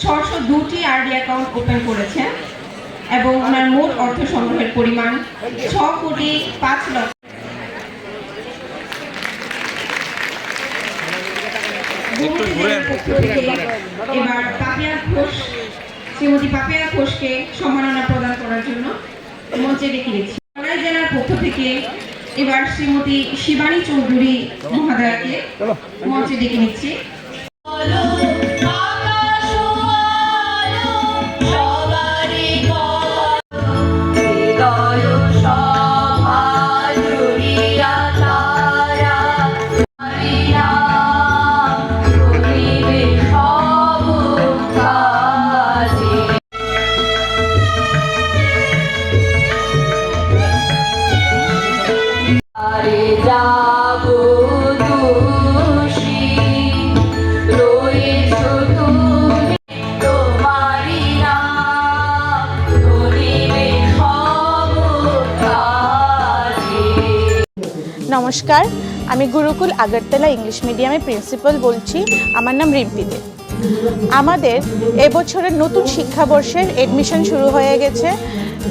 ছশো দুটি RD account open করেছেন এবং ওনার মোট অর্থ সংগ্রহের পরিমাণ ছ কোটি পাঁচ লক্ষ এবার পাপিয়া ঘোষ শ্রীমতী পাপিয়া ঘোষকে সম্মাননা প্রদান করার জন্য মঞ্চে ডেকে দিচ্ছি টাঙ্গাইল জেলার পক্ষ থেকে এবার শ্রীমতী শিবানী চৌধুরী মহাদয়াকে মঞ্চে ডেকে নিচ্ছি। নমস্কার, আমি গুরুকুল আগরতলা ইংলিশ মিডিয়ামে প্রিন্সিপাল বলছি, আমার নাম রিম্পি দে। আমাদের এবছরের নতুন শিক্ষাবর্ষের এডমিশন শুরু হয়ে গেছে।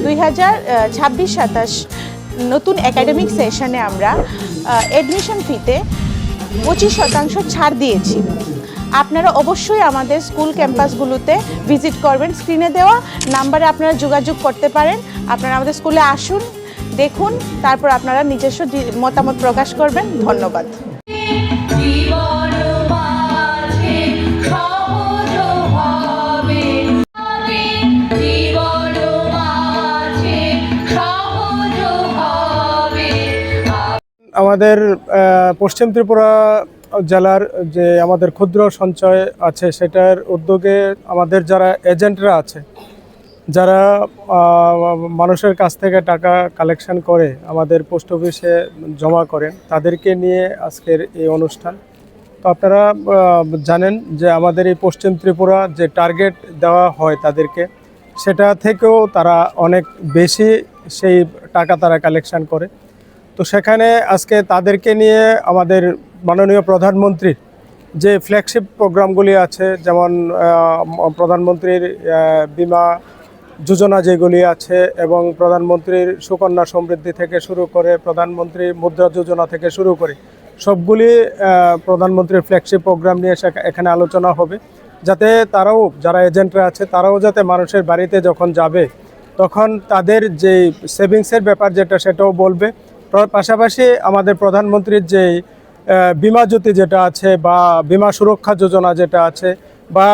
দুই হাজার ছাব্বিশ সাতাশ নতুন একাডেমিক সেশনে আমরা এডমিশন ফিতে পঁচিশ শতাংশ ছাড় দিয়েছি। আপনারা অবশ্যই আমাদের স্কুল ক্যাম্পাসগুলোতে ভিজিট করবেন। স্ক্রিনে দেওয়া নাম্বারে আপনারা যোগাযোগ করতে পারেন। আপনারা আমাদের স্কুলে আসুন। দেখুন, তারপর আপনারা নিজস্ব মতামত প্রকাশ করবেন। ধন্যবাদ। আমাদের পশ্চিম ত্রিপুরা জেলার যে আমাদের ক্ষুদ্র সঞ্চয় আছে, সেটার উদ্যোগে আমাদের যারা এজেন্টরা আছে যারা মানুষের কাছ থেকে টাকা কালেকশন করে, আমাদের পোস্ট অফিসে জমা করেন, তাদেরকে নিয়ে আজকের এই অনুষ্ঠান। তো আপনারা জানেন যে আমাদের এই পশ্চিম ত্রিপুরা যে টার্গেট দেওয়া হয় তাদেরকে, সেটা থেকেও তারা অনেক বেশি সেই টাকা তারা কালেকশন করে। তো সেখানে আজকে তাদেরকে নিয়ে আমাদের মাননীয় প্রধানমন্ত্রীর যে ফ্ল্যাগশিপ প্রোগ্রামগুলি আছে, যেমন প্রধানমন্ত্রীর বিমা যোজনা যেগুলি আছে এবং প্রধানমন্ত্রীর সুকন্যা সমৃদ্ধি থেকে শুরু করে প্রধানমন্ত্রী মুদ্রা যোজনা থেকে শুরু করে সবগুলি প্রধানমন্ত্রীর ফ্ল্যাগশিপ প্রোগ্রাম নিয়ে এখানে আলোচনা হবে। যাতে তারাও, যারা এজেন্টরা আছে, তারাও যাতে মানুষের বাড়িতে যখন যাবে, তখন তাদের যে সেভিংসের ব্যাপার যেটা সেটাও বলবে। পাশাপাশি আমাদের প্রধানমন্ত্রীর যে বিমা জ্যোতি যেটা আছে বা বিমা সুরক্ষা যোজনা যেটা আছে বা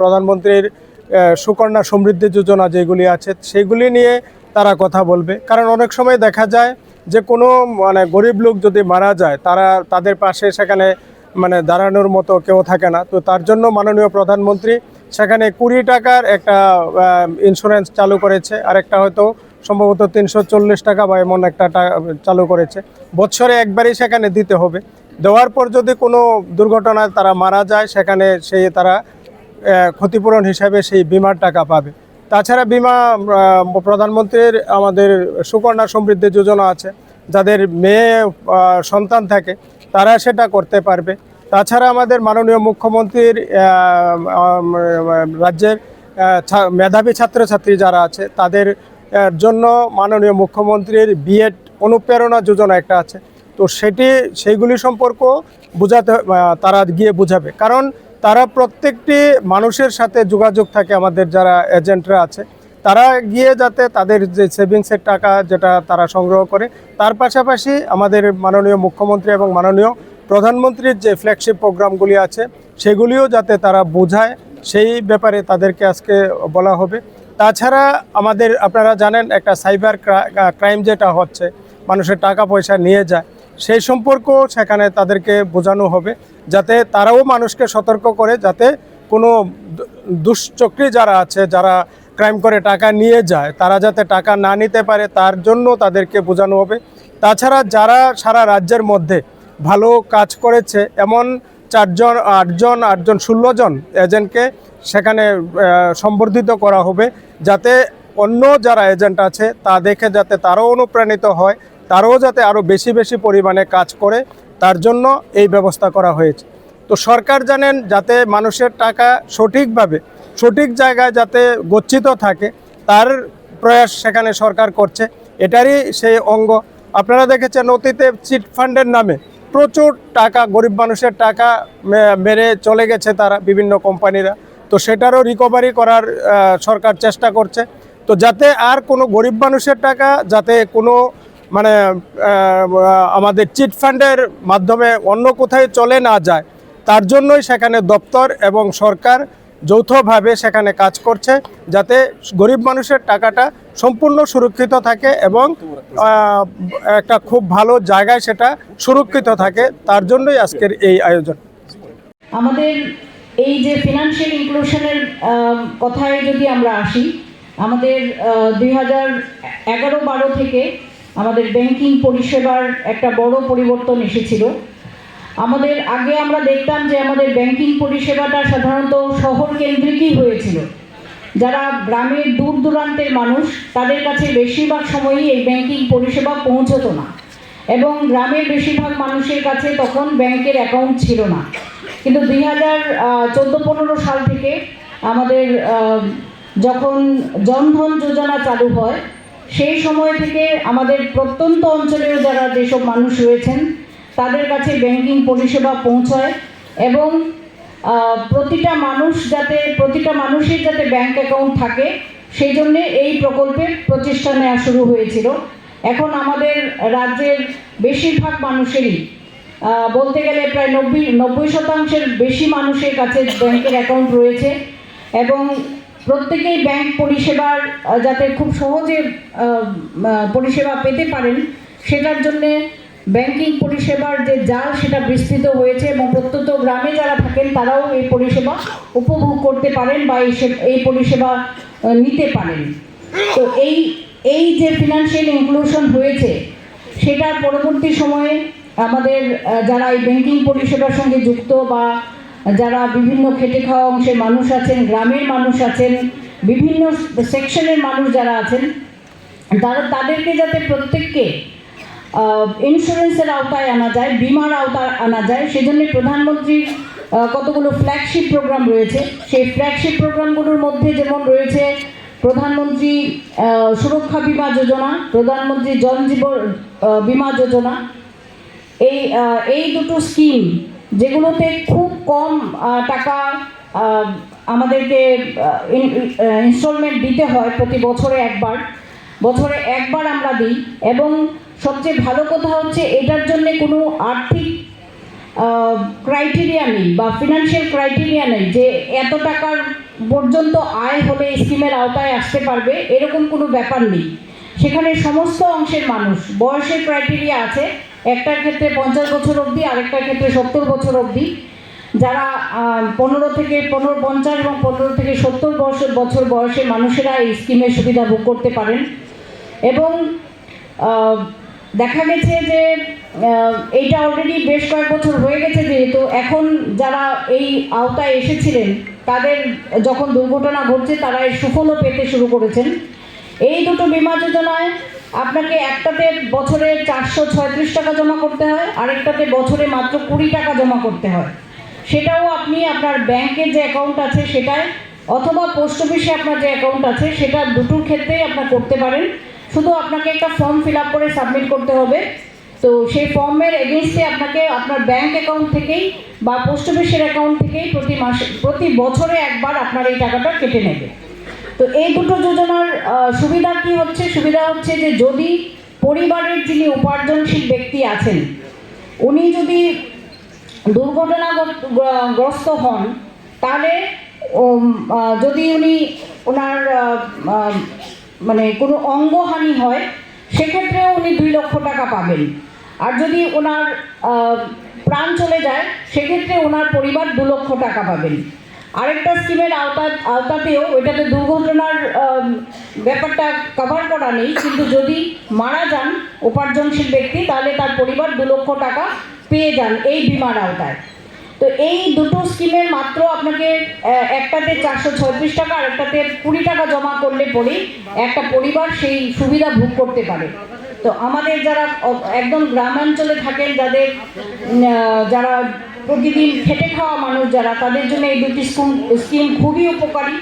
প্রধানমন্ত্রীর সুকন্যা সমৃদ্ধি যোজনা যেগুলি আছে, সেগুলি নিয়ে তারা কথা বলবে। কারণ অনেক সময় দেখা যায় যে কোনো মানে গরিব লোক যদি মারা যায়, তারা, তাদের পাশে সেখানে মানে দাঁড়ানোর মতো কেউ থাকে না। তো তার জন্য মাননীয় প্রধানমন্ত্রী সেখানে কুড়ি টাকার একটা ইন্স্যুরেন্স চালু করেছে। আর একটা হয়তো সম্ভবত তিনশো চল্লিশ টাকা বা এমন একটা চালু করেছে। বছরে একবারই সেখানে দিতে হবে। দেওয়ার পর যদি কোনো দুর্ঘটনায় তারা মারা যায়, সেখানে সেই তারা ক্ষতিপূরণ হিসাবে সেই বিমার টাকা পাবে। তাছাড়া বিমা প্রধানমন্ত্রীর আমাদের সুকন্যা সমৃদ্ধি যোজনা আছে, যাদের মেয়ে সন্তান থাকে, তারা সেটা করতে পারবে। তাছাড়া আমাদের মাননীয় মুখ্যমন্ত্রীর রাজ্যের মেধাবী ছাত্রছাত্রী যারা আছে, তাদের জন্য মাননীয় মুখ্যমন্ত্রীর বিএড অনুপ্রেরণা যোজনা একটা আছে। তো সেটি, সেইগুলি সম্পর্ক বোঝাতে তারা গিয়ে বুঝাবে। কারণ তারা প্রত্যেকটি মানুষের সাথে যোগাযোগ থাকে, আমাদের যারা এজেন্টরা আছে। তারা গিয়ে যাতে তাদের যে সেভিংসের টাকা যেটা তারা সংগ্রহ করে, তার পাশাপাশি আমাদের মাননীয় মুখ্যমন্ত্রী এবং মাননীয় প্রধানমন্ত্রীর যে ফ্ল্যাগশিপ প্রোগ্রামগুলি আছে, সেগুলিও যাতে তারা বোঝায়, সেই ব্যাপারে তাদেরকে আজকে বলা হবে। তাছাড়া আমাদের, আপনারা জানেন, একটা সাইবার ক্রাইম যেটা হচ্ছে, মানুষের টাকা পয়সা নিয়ে যায়। সেই সম্পর্ক সেখানে তাদেরকে বোঝানো হবে, যাতে তারাও মানুষকে সতর্ক করে, যাতে কোনো দুশ্চক্রী যারা আছে, যারা ক্রাইম করে টাকা নিয়ে যায়, তারা যাতে টাকা না নিতে পারে, তার জন্য তাদেরকে বোঝানো হবে। তাছাড়া যারা সারা রাজ্যের মধ্যে ভালো কাজ করেছে, এমন চারজন, আটজন আটজন ষোলো জন এজেন্টকে সেখানে সম্বর্ধিত করা হবে, যাতে অন্য যারা এজেন্ট আছে, তা দেখে যাতে তারাও অনুপ্রাণিত হয় তারাও যাতে আরও বেশি বেশি পরিমাণে কাজ করে, তার জন্য এই ব্যবস্থা করা হয়েছে। তো সরকার জানেন যাতে মানুষের টাকা সঠিকভাবে, সঠিক জায়গায় যাতে গচ্ছিত থাকে, তার প্রয়াস সেখানে সরকার করছে। এটারই সেই অঙ্গ। আপনারা দেখেছেন অতীতে চিট ফান্ডের নামে প্রচুর টাকা, গরিব মানুষের টাকা মেরে চলে গেছে তারা, বিভিন্ন কোম্পানিরা। তো সেটারও রিকভারি করার সরকার চেষ্টা করছে। তো যাতে আর কোনো গরিব মানুষের টাকা, যাতে কোনো মানে আমাদের চিট ফান্ডের মাধ্যমে অন্য কোথায় চলে না যায়, তার জন্যই সেখানে দপ্তর এবং সরকার যৌথভাবে সেখানে কাজ করছে যাতে গরিব মানুষের টাকাটা সম্পূর্ণ সুরক্ষিত থাকে এবং একটা খুব ভালো জায়গায় সেটা সুরক্ষিত থাকে। তার জন্যই আজকের এই আয়োজন। আমাদের এই যে ফিনান্সিয়াল ইনক্লুশনের কথায় যদি আমরা আসি, আমাদের দুই হাজার এগারো থেকে আমাদের ব্যাংকিং পরিষেবার একটা বড় পরিবর্তন এসেছিল। আমাদের আগে আমরা দেখতাম যে আমাদের ব্যাংকিং পরিষেবাটা সাধারণত শহর কেন্দ্রিকই হয়েছিল। যারা গ্রামের দূর দূরান্তের মানুষ, তাদের কাছে বেশিরভাগ সময়ই এই ব্যাংকিং পরিষেবা পৌঁছতো না। এবং গ্রামের বেশিরভাগ মানুষের কাছে তখন ব্যাংকের অ্যাকাউন্ট ছিল না। কিন্তু দুই হাজার চোদ্দ পনেরো সাল থেকে আমাদের যখন জনধন যোজনা চালু হয় সেই সময় থেকে আমাদের প্রত্যন্ত অঞ্চলের যারা যেসব মানুষ রয়েছেন, তাদের কাছে ব্যাংকিং পরিষেবা পৌঁছায় এবং প্রতিটা মানুষ যাতে, প্রতিটা মানুষের যাতে ব্যাংক অ্যাকাউন্ট থাকে, সেই জন্যে এই প্রকল্পের প্রচেষ্টা নেওয়া শুরু হয়েছিল। এখন আমাদের রাজ্যের বেশিরভাগ মানুষেরই বলতে গেলে প্রায় নব্বই নব্বই শতাংশের বেশি মানুষের কাছে ব্যাংকের অ্যাকাউন্ট রয়েছে এবং প্রত্যেকেই ব্যাংক পরিষেবার যাতে খুব সহজে পরিষেবা পেতে পারেন, সেটার জন্যে ব্যাংকিং পরিষেবার যে জাল, সেটা বিস্তৃত হয়েছে এবং প্রত্যন্ত গ্রামে যারা থাকেন, তারাও এই পরিষেবা উপভোগ করতে পারেন বা এই এই পরিষেবা নিতে পারেন। তো এই এই যে ফিনান্সিয়াল ইনক্লুশন হয়েছে সেটার পরবর্তী সময়ে আমাদের যারা এই ব্যাংকিং পরিষেবার সঙ্গে যুক্ত বা যারা বিভিন্ন খেটে খাওয়া অংশের মানুষ আছেন, গ্রামের মানুষ আছেন, বিভিন্ন সেকশনের মানুষ যারা আছেন, তারা তাদেরকে যাতে প্রত্যেককে ইন্স্যুরেন্সের আওতায় আনা যায়, বিমার আওতায় আনা যায়, সেজন্য প্রধানমন্ত্রীর কতগুলো ফ্ল্যাগশিপ প্রোগ্রাম রয়েছে। সেই ফ্ল্যাগশিপ প্রোগ্রামগুলোর মধ্যে যেমন রয়েছে প্রধানমন্ত্রী সুরক্ষা বিমা যোজনা, প্রধানমন্ত্রী জন জীবন বিমা যোজনা। এই এই দুটো স্কিম যেগুলোতে খুব কম টাকা আমাদেরকে ইনস্টলমেন্ট দিতে হয় প্রতি বছরে একবার। বছরে একবার আমরা দিই এবং সবচেয়ে ভালো কথা হচ্ছে এটার জন্য কোনো আর্থিক ক্রাইটেরিয়া নেই বা ফিনান্সিয়াল ক্রাইটেরিয়া নেই যে এত টাকার পর্যন্ত আয় হলে স্কিমের আওতায় আসতে পারবে, এরকম কোনো ব্যাপার নেই। সেখানে সমস্ত অংশের মানুষ, বয়সের ক্রাইটেরিয়া আছে, একটার ক্ষেত্রে পঞ্চাশ বছর অবধি, আরেকটার ক্ষেত্রে সত্তর বছর অবধি। যারা পনেরো থেকে পনেরো, পঞ্চাশ এবং পনেরো থেকে সত্তর বছর বছর বয়সের মানুষেরা এই স্কিমের সুবিধা ভোগ করতে পারেন। এবং দেখা গেছে যে এইটা অলরেডি বেশ কয়েক বছর হয়ে গেছে যেহেতু, এখন যারা এই আওতায় এসেছিলেন, তাদের যখন দুর্ঘটনা ঘটছে, তারা এই সুফলও পেতে শুরু করেছেন। এই দুটো বিমা যোজনায় আপনাকে একটাতে বছরে চারশো ছয়ত্রিশ টাকা জমা করতে হয়, আরেকটাতে বছরে মাত্র কুড়ি টাকা জমা করতে হয়। সেটাও আপনি আপনার ব্যাংকের যে অ্যাকাউন্ট আছে সেটায়, অথবা পোস্ট অফিসে আপনার যে অ্যাকাউন্ট আছে, সেটা দুটোর ক্ষেত্রেই আপনার করতে পারেন। শুধু আপনাকে একটা ফর্ম ফিল করে সাবমিট করতে হবে। তো সেই ফর্মের এগেনস্টে আপনাকে আপনার ব্যাংক অ্যাকাউন্ট থেকেই বা পোস্ট অফিসের অ্যাকাউন্ট থেকেই প্রতি মাসে, প্রতি বছরে একবার আপনার এই টাকাটা কেটে নেবে। তো এই দুটো যোজনার সুবিধা কি হচ্ছে? সুবিধা হচ্ছে যে যদি পরিবারের যিনি উপার্জনশীল ব্যক্তি আছেন, উনি যদি দুর্ঘটনাগ্রস্ত হন, তাহলে যদি উনি ওনার মানে কোনো অঙ্গহানি হয়, সেক্ষেত্রেও উনি দুই লক্ষ টাকা পাবেন। আর যদি ওনার প্রাণ চলে যায়, সেক্ষেত্রে ওনার পরিবার দু লক্ষ টাকা পাবেন। আরেকটা স্কিমের আওতা, আওতাতেও ওইটাতে দুর্ঘটনার ব্যাপারটা কভার করা নেই, কিন্তু যদি মারা যান, উপার্জনশীল ব্যক্তি, তাহলে তার পরিবার দু লক্ষ টাকা পেয়ে যান এই বিমার আওতায়। তো এই দুটো স্কিমের মাত্র আপনাকে একটাতে চারশো ছত্রিশ টাকা আর একটাতে কুড়ি টাকা জমা করলে পরেই একটা পরিবার সেই সুবিধা ভোগ করতে পারে। তো আমাদের যারা একদম গ্রামাঞ্চলে থাকেন, যাদের যারা প্রতিদিন খেটে খাওয়া মানুষ যারা, তাদের জন্য এই দুটি স্কিম খুবই উপকারী।